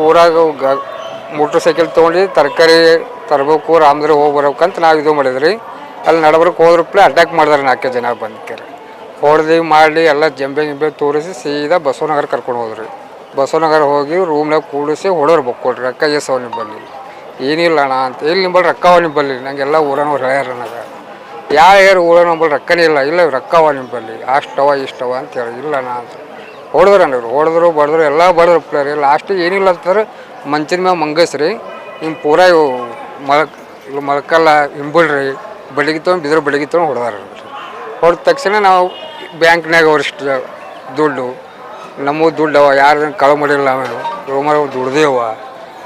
ಊರಾಗ ಗ motor cycle ತೊಗೊಂಡು ತರಕಾರಿ ತರಬೇಕು, ರಾಮದ್ರೆ ಹೋಗಿ ಬರ್ಬೇಕಂತ ನಾವು ಇದು ಮಾಡಿದ್ರಿ. ಅಲ್ಲಿ ನಡಬರ್ಕ್ ಹೋದ್ರಪ್ಲೆ ಅಟ್ಯಾಕ್ ಮಾಡಿದಾರೆ ನಾಲ್ಕು ಜನ ಬಂದ್ಕೇರಿ ಹೊಡೆದು ಮಾಡಿ ಎಲ್ಲ ಜಂಬೆ ಗಿಂಬೆ ತೋರಿಸಿ ಸೀದಾ ಬಸವನಗರ ಕರ್ಕೊಂಡು ಹೋದ್ರಿ. ಬಸವನಗರ ಹೋಗಿ ರೂಮ್ನಾಗ ಕೂಡಿಸಿ ಹೊಡೋರು ಬಕ್ಕೊಡ್ರಿ ರೊಕ್ಕ ಎಸವ ನಿಂಬಲ್ಲಿ. ಏನಿಲ್ಲ ಅಣ್ಣ ಅಂತ. ಇಲ್ಲಿ ನಿಂಬಲ್ಲಿ ರೊಕ್ಕ ಅವ ನಿಂಬಲ್ಲಿ? ನಂಗೆಲ್ಲ ಊರನವ್ರು ಹೇಳ್ಯಾರ ನನಗೆ. ಯಾರು ಯಾರು ಊರ ನಂಬಲ್ಲಿ ರೊಕ್ಕನೇ ಇಲ್ಲ. ಇಲ್ಲ ರೊಕ್ಕ ಅವ ನಿಂಬಲ್ಲಿ. ಅಷ್ಟವ ಇಷ್ಟವ ಅಂತ ಹೇಳಿ ಇಲ್ಲ ಅಣ್ಣ ಅಂತ. ಹೊಡೆದ್ರು ನೋಡ್ರಿ ಹೊಡೆದ್ರು, ಬಡಿದ್ರು, ಎಲ್ಲ ಬಡಿದ್ರು ಪ್ಲೇಯರ್ ಲಾಸ್ಟಿಗೆ ಏನಿಲ್ಲ ಅಂತಾರೆ ಮಂಚಿನ ಮ್ಯಾಗ ಮಂಗಸ್ರಿ ಹಿಂಗೆ ಪೂರ ಇವು ಮಲಕ್ ಇವು ಮಲ್ಕಲ್ಲ ಹಿಂಬಳ್ರಿ ಬಡಿಗೆ ತೊಗೊಂಡು ಬಿದ್ರ ಬಡಿಗೆ ತೊಗೊಂಡು ಹೊಡೆದಾರ ಹೊಡೆದ ತಕ್ಷಣ ನಾವು ಬ್ಯಾಂಕ್ನಾಗ ಅವರಿಷ್ಟು ದುಡ್ಡು. ನಮ್ಮ ದುಡ್ಡು ಅವ, ಯಾರು ಕಳ ಮಾಡಿಲ್ಲ ಆಮೇಲೆ ರೋಮರ ದುಡ್ದೇವ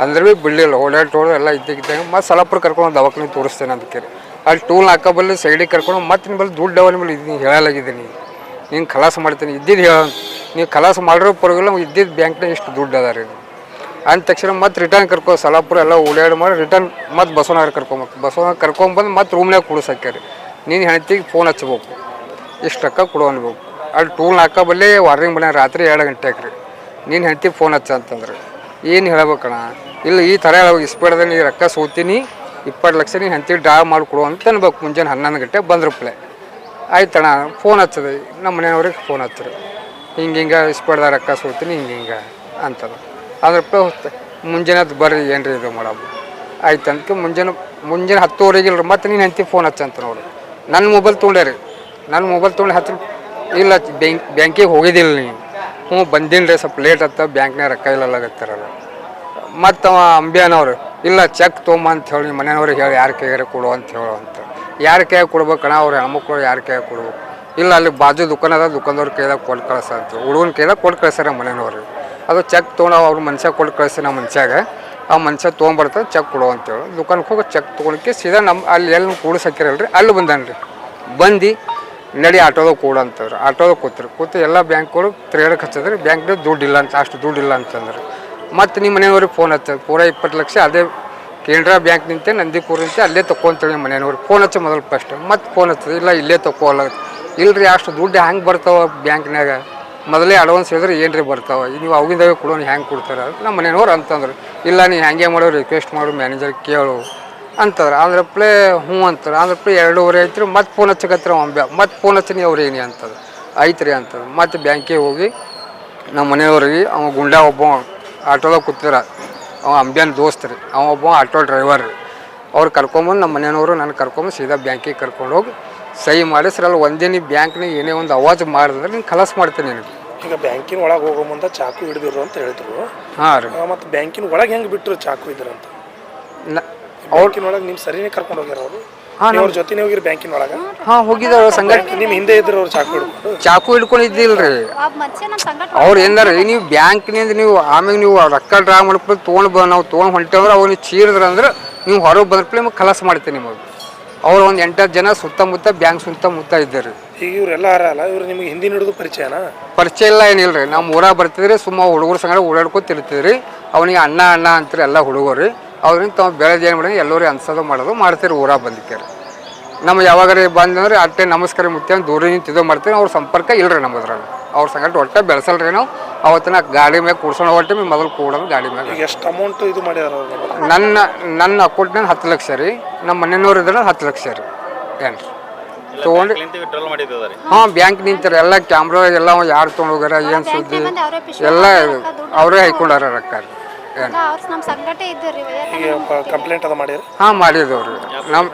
ಅಂದ್ರೆ ಭೀ ಬಿಡಲಿಲ್ಲ, ಓಡಾಡಿ ಹೊಡೆದು ಎಲ್ಲ ಇದ್ದಿದ್ದಾಗ ಮತ್ತೆ ಸಲಪುರ ಕರ್ಕೊಂಡು ದವಾಖಾನೆ ತೋರಿಸ್ತೇನೆ ಅದಕ್ಕೆ ಅಲ್ಲಿ ಟೂಲ್ ಹಾಕೋಬಲ್ಲಿ ಸೈಡಿಗೆ ಕರ್ಕೊಂಡು ಮತ್ತೆ ನಿಮ್ಮಲ್ಲಿ ದುಡ್ಡು ಅವ ನಿಮ್ಮಲ್ಲಿ ಇದು ಹೇಳಲಾಗಿದ್ದೀನಿ. ನೀನು ಖಲಾಸ ಮಾಡ್ತೀನಿ ಇದ್ದಿದ್ದು ಹೇಳ ನೀವು ಕಲಾಸ ಮಾಡಿರೋ ಪರವಾಗಿಲ್ಲ ಇದ್ದಿದ್ದು ಬ್ಯಾಂಕ್ನಾಗ ಇಷ್ಟು ದುಡ್ಡು ಅದ ರೀ. ಅಂದ ತಕ್ಷಣ ಮತ್ತೆ ರಿಟರ್ನ್ ಕರ್ಕೊ, ಸಲಾಪುರ ಎಲ್ಲ ಓಡಾಡಿ ಮಾಡಿ ರಿಟರ್ನ್ ಮತ್ತೆ ಬಸವನಗರ ಕರ್ಕೊಂಬೇಕು ಬಸವನಾಗ ಕರ್ಕೊಂಬಂದು ಮತ್ತೆ ರೂಮ್ನಾಗ ಕುಡಿಸಾಕ್ಯಾರಿ ನೀನು ಹೆಣ್ತಿಗೆ ಫೋನ್ ಹಚ್ಬೇಕು. ಇಷ್ಟು ರೊಕ್ಕ ಕೊಡು ಅನ್ಬೇಕು. ಅಲ್ಲಿ ಟೂಲ್ ಹಾಕಬಲ್ಲಿ ವಾರ್ನಿಂಗ್ ಮನೆ ರಾತ್ರಿ ಎರಡು ಗಂಟೆಗೆ ರೀ. ನೀನು ಹೆಣ್ತಿಗೆ ಫೋನ್ ಹಚ್ಚ ಅಂತಂದ್ರೆ. ಏನು ಹೇಳ್ಬೇಕಣ್ಣ ಇಲ್ಲ ಈ ಥರ ಹೇಳಬೇಕು ಇಸ್ಪೇಡ್ದೆ ನೀ ರೊಕ್ಕ ಸೋತೀನಿ, ಇಪ್ಪತ್ತು ಲಕ್ಷ ನೀನು ಹೆಂಡ್ತಿಗೆ ಡ್ರಾ ಮಾಡಿಕೊಡು ಅಂತ ಅನ್ಬೇಕು. ಮುಂಜಾನೆ ಹನ್ನೊಂದು ಗಂಟೆ ಬಂದ್ರಪ್ಲೆ ಆಯ್ತಣ್ಣ ಫೋನ್ ಹಚ್ಚದೆ. ನಮ್ಮ ಮನೆಯವ್ರಿಗೆ ಫೋನ್ ಹಚ್ಚಿರಿ ಹಿಂಗೆ ಹಿಂಗೆ ಇಸ್ಪಡ್ದ ರೊಕ್ಕ ಸೋತೀನಿ ಹಿಂಗೆ ಹಿಂಗೆ ಅಂತದ ಅದ್ರಪ್ಪ ಮುಂಜಾನೆ ಅದು ಬರ್ರಿ, ಏನ್ರಿ ರೀ ಇದು ಮಾಡಮ್ಮ ಆಯ್ತು ಅಂದ್ಕೆ ಮುಂಜಾನೆ ಮುಂಜಾನೆ ಹತ್ತುವರೆಗೆ ಇಲ್ರಿ, ಮತ್ತೆ ನೀನು ಹೆಂಡ್ತಿ ಫೋನ್ ಹಚ್ಚಂತ ನೋಡಿ. ನನ್ನ ಮೊಬೈಲ್ ತೊಗೊಂಡೆ ನನ್ನ ಮೊಬೈಲ್ ತೊಗೊಂಡು ಹಚ್ಚ, ಇಲ್ಲ ಬ್ಯಾಂಕ್ ಬ್ಯಾಂಕಿಗೆ ಹೋಗಿದ್ದಿಲ್ಲ ನೀನು. ಹ್ಞೂ ಬಂದಿಲ್ಲ ರೀ ಸ್ವಲ್ಪ ಲೇಟ್ ಆತ ಬ್ಯಾಂಕ್ನಾಗ ರೊಕ್ಕ ಇಲ್ಲಲಾಗತ್ತಾರಲ್ಲ ಮತ್ತು ಅವ ಅಂಬ್ಯಾನವ್ರು, ಇಲ್ಲ ಚೆಕ್ ತೊಗೊಂಬ ಅಂತ ಹೇಳಿ ಮನೆಯವ್ರಿಗೆ ಹೇಳಿ, ಯಾರ ಕೈಯಾರ ಕೊಡು ಅಂತ ಹೇಳು ಅಂತ. ಯಾರ ಕೈಯಾಗ ಕೊಡ್ಬೇಕಣ್ಣ ಅವ್ರು ಹೆಣ್ಮಕ್ಳು ಯಾರ ಕೈಯಾಗ ಕೊಡ್ಬೇಕು? ಇಲ್ಲ, ಅಲ್ಲಿ ಬಾಜು ದುಕಾನ್ ಅದ, ದುಕಾನ್ದವ್ರ ಕೈದಾಗ ಕೊಟ್ಟು ಕಳ್ಸ ಅಂತ ಹುಡುಗನ ಕೈದಾಗ ಕೊಟ್ಟು ಕಳ್ಸ್ಯಾರ ಮನೆಯವ್ರಿಗೆ ಅದು ಚೆಕ್ ತೊಗೊಂಡು ಅವ್ರ ಮನುಷ್ಯ ಕೊಟ್ಟು ಕಳಿಸಿ ನಮ್ಮ ಮನುಷ್ಯಾಗ. ಆ ಮನುಷ್ಯ ತೊಗೊಂಬರ್ತಾರೆ ಚೆಕ್ ಕೊಡು ಅಂತೇಳಿ ದುಕಾನ್ಗೆ ಹೋಗಿ ಚೆಕ್ ತೊಗೊಳಕ್ಕೆ ಸೀದಾ ನಮ್ಮ ಅಲ್ಲಿ ಎಲ್ಲಿ ಕೂಡಿಸಾಕಿರಲ್ರಿ ಅಲ್ಲಿ ಬಂದಾನ್ರಿ. ಬಂದು ನಡಿ ಆಟೋದಾಗ ಕೂಡ ಅಂತಂದ್ರೆ. ಆಟೋದಾಗ ಕೂತ್ರಿ. ಕೂತು ಎಲ್ಲ ಬ್ಯಾಂಕ್ಗಳು ತಿರುಗಾಡಕ್ಕೆ ಹಚ್ಚಿದ್ರಿ ಬ್ಯಾಂಕ್ನಾಗ ದುಡ್ಡಿಲ್ಲ ಅಂತ ಅಷ್ಟು ದುಡ್ಡಿಲ್ಲ ಅಂತಂದ್ರೆ. ಮತ್ತು ನಿಮ್ಮ ಮನೆಯವ್ರಿಗೆ ಫೋನ್ ಹಚ್ಚೋದು ಪೂರ ಇಪ್ಪತ್ತು ಲಕ್ಷ ಅದೇ ಕೆನರಾ ಬ್ಯಾಂಕ್ ನಿಂತೆ ನಂದಿಪುರ ನಿಂತೆ ಅಲ್ಲೇ ತೊಗೊಂತೇಳಿ ಮನೆಯವ್ರಿಗೆ ಫೋನ್ ಹಚ್ಚ ಮೊದಲು ಫಸ್ಟ್ ಮತ್ತೆ ಫೋನ್ ಹಚ್ಚೋದು, ಇಲ್ಲ ಇಲ್ಲೇ ತೊಗೊಲ್ಲ ಇಲ್ರಿ, ಅಷ್ಟು ದುಡ್ಡು ಹೆಂಗೆ ಬರ್ತಾವ ಬ್ಯಾಂಕ್ನಾಗ ಮೊದಲೇ ಅಡ್ವಾನ್ಸ್ ಹೇಳಿದ್ರೆ ಏನು ರೀ ಬರ್ತಾವ ನೀವು ಅವಾಗಿಂದಾಗ ಕೊಡೋನು ಹೆಂಗೆ ಕೊಡ್ತಾರೆ? ನಮ್ಮ ಮನೆಯವ್ರು ಅಂತಂದ್ರೆ. ಇಲ್ಲ ನೀವು ಹೆಂಗೆ ಮಾಡೋ ರಿಕ್ವೆಸ್ಟ್ ಮಾಡು ಮ್ಯಾನೇಜರ್ ಕೇಳು ಅಂತಾರೆ ಅಂದ್ರೆ ಪ್ಲೇ ಹ್ಞೂ ಅಂತಾರೆ ಅಂದ್ರೆ ಪ್ಲೇ ಎರಡೂವರೆ ಐತ್ರಿ, ಮತ್ತೆ ಫೋನ್ ಹಚ್ಚಕತ್ತಿರ ಅವ್ನು ಮತ್ತೆ ಫೋನ್ ಹಚ್ಚಿನಿ ಅವ್ರು ಏನಿ ಅಂತದ ಐತ್ರಿ ಅಂತದ ಮತ್ತೆ ಬ್ಯಾಂಕಿಗೆ ಹೋಗಿ ನಮ್ಮ ಮನೆಯವ್ರಿಗೆ ಅವ ಗುಂಡ ಒಬ್ಬ ಆಟೋದಾಗ ಕೂತಿರ ಅವ ಅಂಬ್ಯಾನ್ ದೋಸ್ತ್ ರೀ. ಅವ ಒಬ್ಬ ಆಟೋ ಡ್ರೈವರ್ ರೀ. ಅವ್ರು ಕರ್ಕೊಂಬಂದು ನಮ್ಮ ಮನೆಯವರು ನನ್ನ ಕರ್ಕೊಂಬಂದು ಸೀದಾ ಬ್ಯಾಂಕಿಗೆ ಕರ್ಕೊಂಡು ಹೋಗಿ ಸಹಿ ಮಾಡಿಸ್ರಿ ಅಲ್ಲಿ ಒಂದೇ ನೀವು ಬ್ಯಾಂಕ್ನಾಗ ಏನೇ ಒಂದು ಅವಾಜ್ ಮಾಡಿದ್ರೆ ನೀನು ಕಲಸ್ ಮಾಡ್ತೀನಿ ನಿನಗೆ. ಈಗ ಬ್ಯಾಂಕಿನ ಒಳಗೆ ಹೋಗೋ ಮುಂದೆ ಚಾಕು ಹಿಡಿದಿರು ಅಂತ ಹೇಳಿದ್ರು. ಹಾಂ ರೀ. ಮತ್ತು ಬ್ಯಾಂಕಿನ ಒಳಗೆ ಹೆಂಗೆ ಬಿಟ್ಟರು ಚಾಕು ಇದ್ರು ಅಂತ? ನ ಬ್ಯಾಂಕಿನ ಒಳಗೆ ನಿಮ್ಮ ಸರಿನೇ ಕರ್ಕೊಂಡು ಹೋಗ್ಯಾರ ಅವರು? ಅವ್ರ ಜೊತೆನೇ ಹೋಗಿರಿ ಬ್ಯಾಂಕಿನ ಒಳಗೆ? ಹಾಂ ಹೋಗಿದ್ದಾವೆ ಸಂಘಟ ನಿಮ್ಮ ಹಿಂದೆ ಇದ್ರು ಅವ್ರು ಚಾಕು ಹಿಡ್ಕೊಂಡು. ಚಾಕು ಹಿಡ್ಕೊಂಡಿದ್ದಿಲ್ರಿ. ಇದ್ದಿಲ್ಲ ರೀ ಅವ್ರು ಏನಾರ ನೀವು ಬ್ಯಾಂಕ್ನಿಂದ ನೀವು ಆಮೇಲೆ ನೀವು ರೊಕ್ಕ ಡ್ರಾ ಮಾಡ್ಕೊಂಡು ತೊಗೊಂಡು ಬ ನಾವು ತೊಗೊಂಡು ಹೊಂಟೇವ್ರೆ ಅವ್ರು ನೀವು ಚೀರಿದ್ರ ಅಂದ್ರೆ ನೀವು ಹೊರಗೆ ಬಂದ್ರೆ ನಿಮಗೆ ಕಲಸ್ ಮಾಡ್ತೀನಿ ನಿಮಗೆ. ಅವ್ರು ಒಂದು ಎಂಟತ್ತು ಜನ ಸುತ್ತಮುತ್ತ ಬ್ಯಾಂಕ್ ಸುತ್ತಮುತ್ತ ಇದ್ದಾರೆ. ಈಗ ಇವರೆಲ್ಲ ಅಲ್ಲ ಇವ್ರು ನಿಮಗೆ ಹಿಂದಿನ ಹಿಡಿದು ಪರಿಚಯನಾ? ಪರಿಚಯ ಇಲ್ಲ ಏನಿಲ್ಲ ರೀ. ನಮ್ಮ ಊರಾಗ ಬರ್ತಿದ್ರಿ ಸುಮ್ಮ ಹುಡುಗರ ಸಂಗಡ ಓಡಾಡ್ಕೊತ ತಿರ್ತಿದ್ರಿ ಅವನಿಗೆ ಅಣ್ಣ ಅಣ್ಣ ಅಂತಾರೆ ಎಲ್ಲ ಹುಡುಗರು ಅವ್ರಿಂದ ತಾವು ಬೆಳೆದು ಏನು ಮಾಡಿ ಎಲ್ಲರೂ ಅನ್ಸೋದು ಮಾಡೋದು ಮಾಡ್ತೀರಿ ಊರಾಗ ಬಂದಿಕ್ಕೆ ನಮ್ಮ ಯಾವಾಗಾರ ಬಂದಂದ್ರೆ ಅಟ್ಟೆ ನಮಸ್ಕಾರ ಮುತ್ಯ ದೂರ ನಿಂತಿದ್ದೋ ಮಾಡ್ತೀವಿ ಅವ್ರ ಸಂಪರ್ಕ ಇಲ್ಲರಿ ನಮ್ಮದ್ರಾಗ ಅವ್ರ ಸಂಗಡ ಒಟ್ಟೆ ಬೆಳೆಸಲ್ರಿ ನಾವು. ಅವತ್ತಿನ ಗಾಡಿ ಮೇಲೆ ಕೂಡ್ಸೋಣ ಹೊಟ್ಟೆ ಮೊದಲು ಕೂಡೋದು ಗಾಡಿ ಮೇಲೆ. ಈಗ ಎಷ್ಟು ಅಮೌಂಟ್ ಇದು ಮಾಡ್ಯಾರ ಅವ್ರು? ನನ್ನ ನನ್ನ ಅಕೌಂಟ್ನಾಗ ಹತ್ತು ಲಕ್ಷ ರೀ ನಮ್ಮ ಮನೆಯವ್ರು ಇದ್ರೆ ಹತ್ತು ಲಕ್ಷ ರೀ. ಏನು ರೀ? ತೊಗೊಂಡು ಹಾಂ ಬ್ಯಾಂಕ್ ನಿಂತಾರೆ ಎಲ್ಲ ಕ್ಯಾಮ್ರಾ ಎಲ್ಲ ಯಾರು ತೊಗೊಂಡು ಹೋಗ್ಯಾರ ಏನು ಸುದ್ದಿ? ಎಲ್ಲ ಅವರೇ ಹೈಕೊಂಡಾರ ರೊಕ್ಕ ರೀ. ಏನು ನಮ್ಮ ಸಂಗಟ ಇದ್ದೀರಿ ಕಂಪ್ಲೇಂಟ್ ಅದು ಹಾಂ ಮಾಡಿದವ್ರಿ. ನಮ್ಮ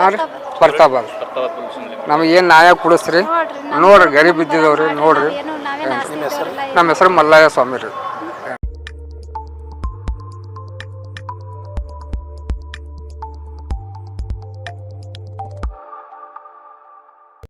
ಹಾಂ ರೀ. ಬರ್ತಾವ ನಮಗೆ ಏನು ನ್ಯಾಯ ಕೊಡಿಸ್ರಿ? ನೋಡ್ರಿ ನೋಡ್ರಿ ಗರೀಬ್ ಇದ್ದಿದವ್ರಿ ನೋಡ್ರಿ. ನಮ್ಮ ಹೆಸರು ಮಲ್ಲಯ್ಯ ಸ್ವಾಮಿ ರೀ.